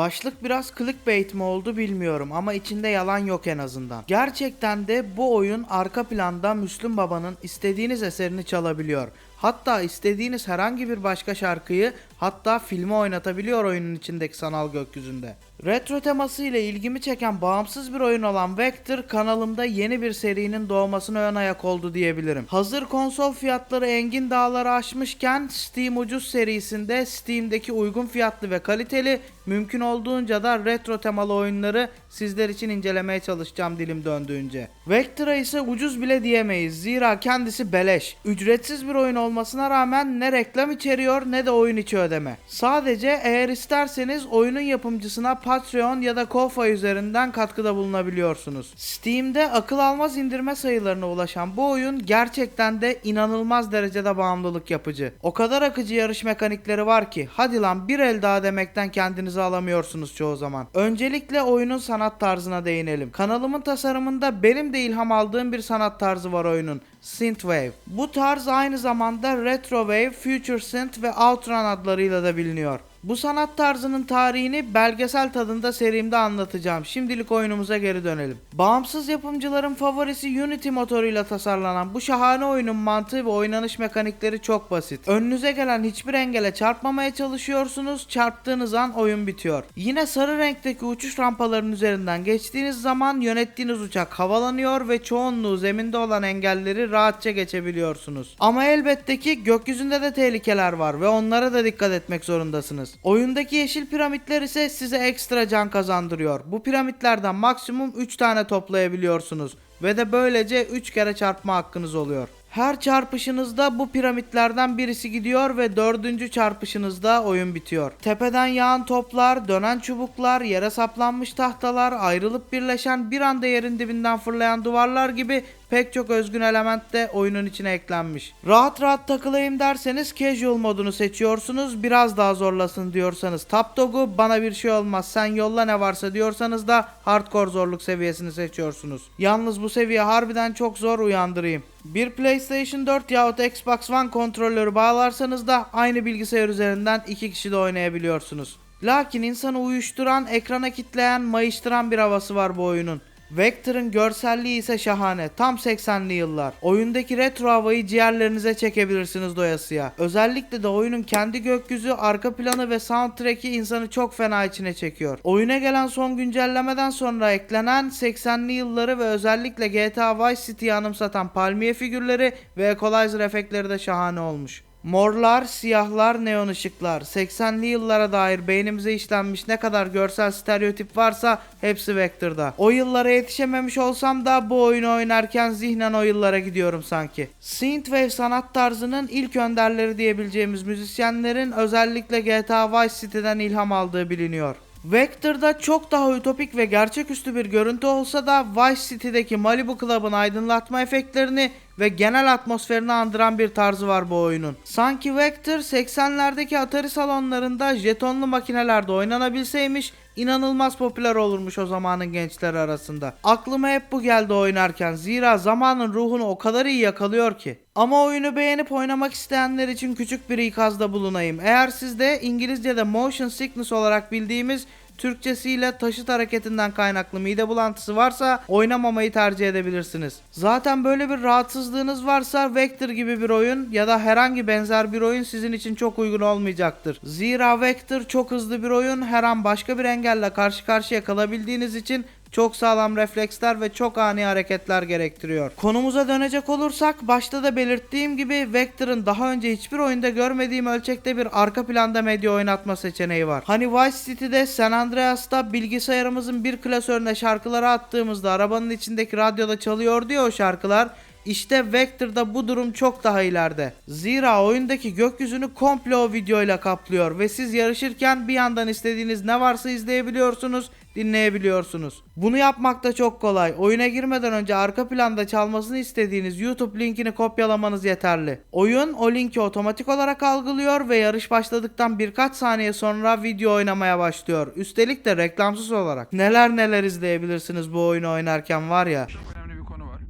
Başlık biraz clickbait mi oldu bilmiyorum ama içinde yalan yok en azından. Gerçekten de bu oyun arka planda Müslüm Baba'nın istediğiniz eserini çalabiliyor. Hatta istediğiniz herhangi bir başka şarkıyı hatta filmi oynatabiliyor oyunun içindeki sanal gökyüzünde. Retro teması ile ilgimi çeken bağımsız bir oyun olan Vector kanalımda yeni bir serinin doğmasına ön ayak oldu diyebilirim. Hazır konsol fiyatları engin dağları aşmışken Steam ucuz serisinde Steam'deki uygun fiyatlı ve kaliteli mümkün olduğunca da retro temalı oyunları sizler için incelemeye çalışacağım dilim döndüğünce. Vector'a ise ucuz bile diyemeyiz zira kendisi beleş. Ücretsiz bir oyun olmasına rağmen ne reklam içeriyor ne de oyun içi ödeme. Sadece eğer isterseniz oyunun yapımcısına Patreon ya da Ko-Fi üzerinden katkıda bulunabiliyorsunuz. Steam'de akıl almaz indirme sayılarına ulaşan bu oyun gerçekten de inanılmaz derecede bağımlılık yapıcı. O kadar akıcı yarış mekanikleri var ki hadi lan bir el daha demekten kendinizi alamıyorsunuz çoğu zaman. Öncelikle oyunun sanat tarzına değinelim. Kanalımın tasarımında benim de ilham aldığım bir sanat tarzı var oyunun. Synthwave. Bu tarz aynı zamanda Retrowave, Future Synth ve Outrun adlarıyla da biliniyor. Bu sanat tarzının tarihini belgesel tadında serimde anlatacağım. Şimdilik oyunumuza geri dönelim. Bağımsız yapımcıların favorisi Unity motoruyla tasarlanan bu şahane oyunun mantığı ve oynanış mekanikleri çok basit. Önünüze gelen hiçbir engele çarpmamaya çalışıyorsunuz. Çarptığınız an oyun bitiyor. Yine sarı renkteki uçuş rampalarının üzerinden geçtiğiniz zaman yönettiğiniz uçak havalanıyor ve çoğunluğu zeminde olan engelleri rahatça geçebiliyorsunuz. Ama elbette ki gökyüzünde de tehlikeler var ve onlara da dikkat etmek zorundasınız. Oyundaki yeşil piramitler ise size ekstra can kazandırıyor. Bu piramitlerden maksimum 3 tane toplayabiliyorsunuz ve de böylece 3 kere çarpma hakkınız oluyor. Her çarpışınızda bu piramitlerden birisi gidiyor ve dördüncü çarpışınızda oyun bitiyor. Tepeden yağan toplar, dönen çubuklar, yere saplanmış tahtalar, ayrılıp birleşen bir anda yerin dibinden fırlayan duvarlar gibi pek çok özgün element de oyunun içine eklenmiş. Rahat rahat takılayım derseniz casual modunu seçiyorsunuz. Biraz daha zorlasın diyorsanız top dog'u bana bir şey olmaz sen yolla ne varsa diyorsanız da hardcore zorluk seviyesini seçiyorsunuz. Yalnız bu seviye harbiden çok zor uyandırayım. Bir PlayStation 4 yahut Xbox One kontrolörü bağlarsanız da aynı bilgisayar üzerinden iki kişi de oynayabiliyorsunuz. Lakin insanı uyuşturan, ekrana kitleyen, mayıştıran bir havası var bu oyunun. Vector'ın görselliği ise şahane. Tam 80'li yıllar. Oyundaki retro havayı ciğerlerinize çekebilirsiniz doyasıya. Özellikle de oyunun kendi gökyüzü, arka planı ve soundtrack'i insanı çok fena içine çekiyor. Oyuna gelen son güncellemeden sonra eklenen 80'li yılları ve özellikle GTA Vice City'yi anımsatan palmiye figürleri ve equalizer efektleri de şahane olmuş. Morlar, siyahlar, neon ışıklar. 80'li yıllara dair beynimize işlenmiş ne kadar görsel stereotip varsa hepsi Vector'da. O yıllara yetişememiş olsam da bu oyunu oynarken zihnen o yıllara gidiyorum sanki. Synthwave sanat tarzının ilk önderleri diyebileceğimiz müzisyenlerin özellikle GTA Vice City'den ilham aldığı biliniyor. Vector'da çok daha ütopik ve gerçeküstü bir görüntü olsa da Vice City'deki Malibu Club'ın aydınlatma efektlerini ve genel atmosferini andıran bir tarzı var bu oyunun. Sanki Vector 80'lerdeki Atari salonlarında jetonlu makinelerde oynanabilseymiş inanılmaz popüler olurmuş o zamanın gençleri arasında. Aklıma hep bu geldi oynarken zira zamanın ruhunu o kadar iyi yakalıyor ki. Ama oyunu beğenip oynamak isteyenler için küçük bir ikazda bulunayım. Eğer sizde İngilizce'de motion sickness olarak bildiğimiz Türkçesiyle taşıt hareketinden kaynaklı mide bulantısı varsa oynamamayı tercih edebilirsiniz. Zaten böyle bir rahatsızlığınız varsa Vector gibi bir oyun ya da herhangi benzer bir oyun sizin için çok uygun olmayacaktır. Zira Vector çok hızlı bir oyun her an başka bir engelle karşı karşıya kalabildiğiniz için çok sağlam refleksler ve çok ani hareketler gerektiriyor. Konumuza dönecek olursak başta da belirttiğim gibi Vector'ın daha önce hiçbir oyunda görmediğim ölçekte bir arka planda medya oynatma seçeneği var. Hani Vice City'de San Andreas'ta bilgisayarımızın bir klasörüne şarkıları attığımızda arabanın içindeki radyoda çalıyordu ya o şarkılar. İşte Vector'da bu durum çok daha ileride. Zira oyundaki gökyüzünü komple o videoyla kaplıyor ve siz yarışırken bir yandan istediğiniz ne varsa izleyebiliyorsunuz, dinleyebiliyorsunuz. Bunu yapmak da çok kolay. Oyuna girmeden önce arka planda çalmasını istediğiniz YouTube linkini kopyalamanız yeterli. Oyun o linki otomatik olarak algılıyor ve yarış başladıktan birkaç saniye sonra video oynamaya başlıyor. Üstelik de reklamsız olarak. Neler neler izleyebilirsiniz bu oyunu oynarken var ya. Çok önemli bir konu var.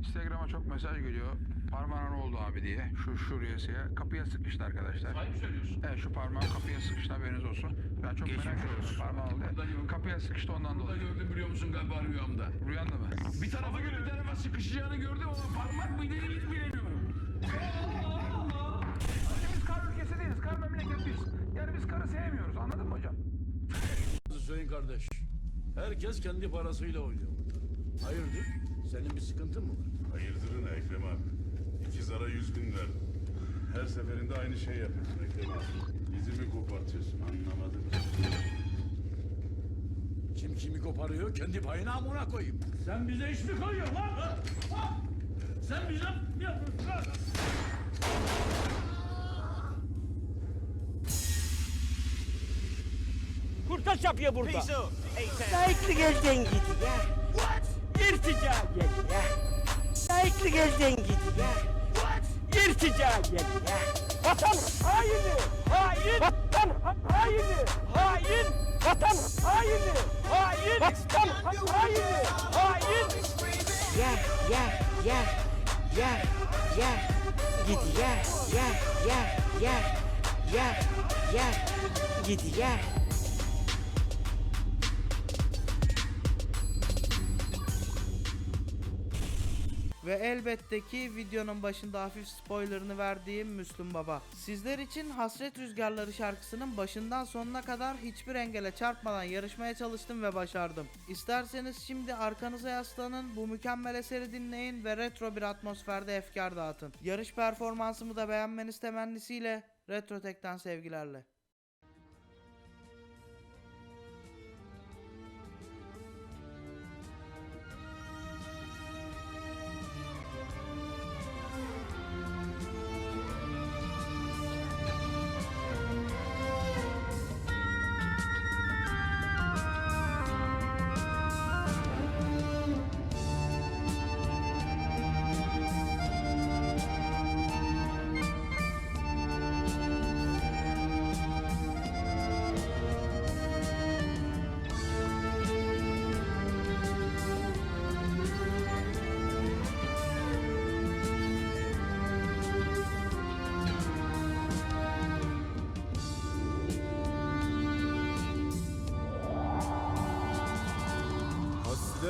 Instagram'a çok mesaj geliyor. Parmağın Suriyesi'ye. Kapıya sıkıştı arkadaşlar. Hayır söylüyorsun. Evet şu parmağım kapıya sıkıştı haberiniz olsun. Ben çok Geçmiş merak ediyorum olsun. parmağım Burada oldu. yok. Kapıya sıkıştı ondan Burada dolayı. gördüm biliyor musun galiba rüyamda. Rüyanda mı? Bir tarafa göre bir tarafa sıkışacağını gördüm ama parmak mıydı hiç bilemiyorum. Biz kar ülkesi değiliz. Kar memleketiyiz. Yani biz karı sevmiyoruz anladın mı hocam? Hüseyin kardeş. Herkes kendi parasıyla oynuyor burada. Hayırdır? Senin bir sıkıntın mı var? Hayırdırın Ekrem abi. İki zara yüz bin verdim. Her seferinde aynı şey yapıyorsun Ekrem abi. Bizi mi kopartıyorsun anlamadım. Kim kimi koparıyor kendi payına amına koyayım. Sen bize iş mi koyuyorsun lan? Ha? Ha? Sen bize ne yapıyorsun lan? Kurtaç yapıyor burada. Layıklı gözden gidiyor. İrtica geliyor. Layıklı gözden gidiyor. İrtica geliyor. Vatan haini. Hain. Vatan haini. Hain. Vatan haini. Hain. Vatan haini. Hain. Ya ya ya ya ya gidiyor. Ya ya ya ya ya gidiyor. Ve elbette ki videonun başında hafif spoilerını verdiğim Müslüm Baba. Sizler için Hasret Rüzgarları şarkısının başından sonuna kadar hiçbir engele çarpmadan yarışmaya çalıştım ve başardım. İsterseniz şimdi arkanıza yaslanın, bu mükemmel eseri dinleyin ve retro bir atmosferde efkar dağıtın. Yarış performansımı da beğenmeniz temennisiyle Retro Tek'ten sevgilerle.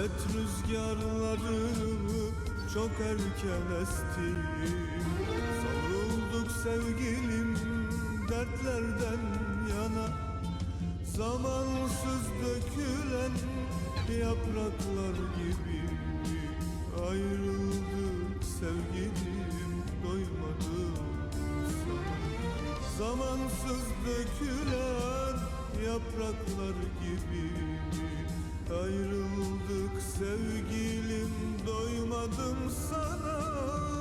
Hasret rüzgarları çok erken esti Savrulduk sevgilim dertlerden yana. Zamansız dökülen yapraklar gibi Ayrıldık sevgilim doymadım sana. Zamansız dökülen yapraklar gibi Ayrıldık sevgilim doymadım sana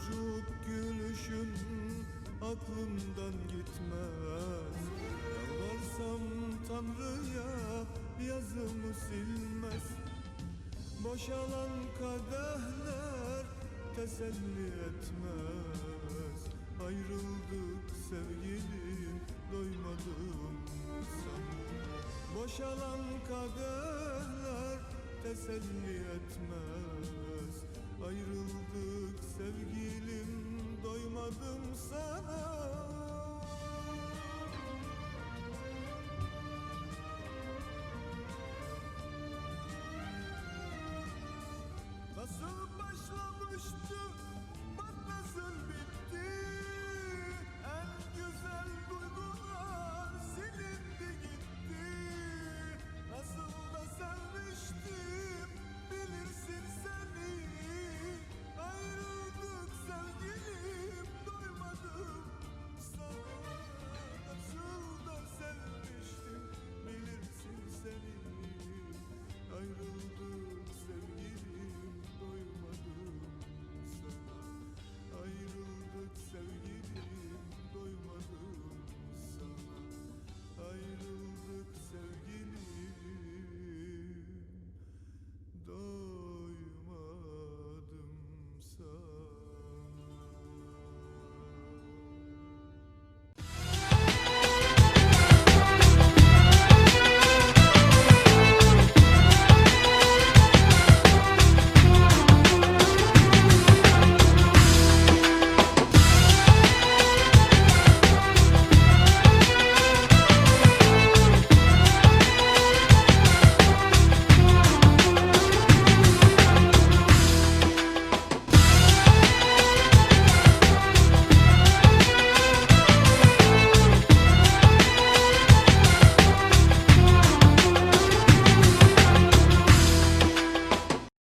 Çocuk gülüşün aklımdan gitmez. Yalvarsam Tanrı'ya yazımı silmez. Boşalan kadehler teselli etmez. Ayrıldık sevgilim doymadım sana Boşalan kadehler teselli etmez Ayrıldık sevgilim doymadım sana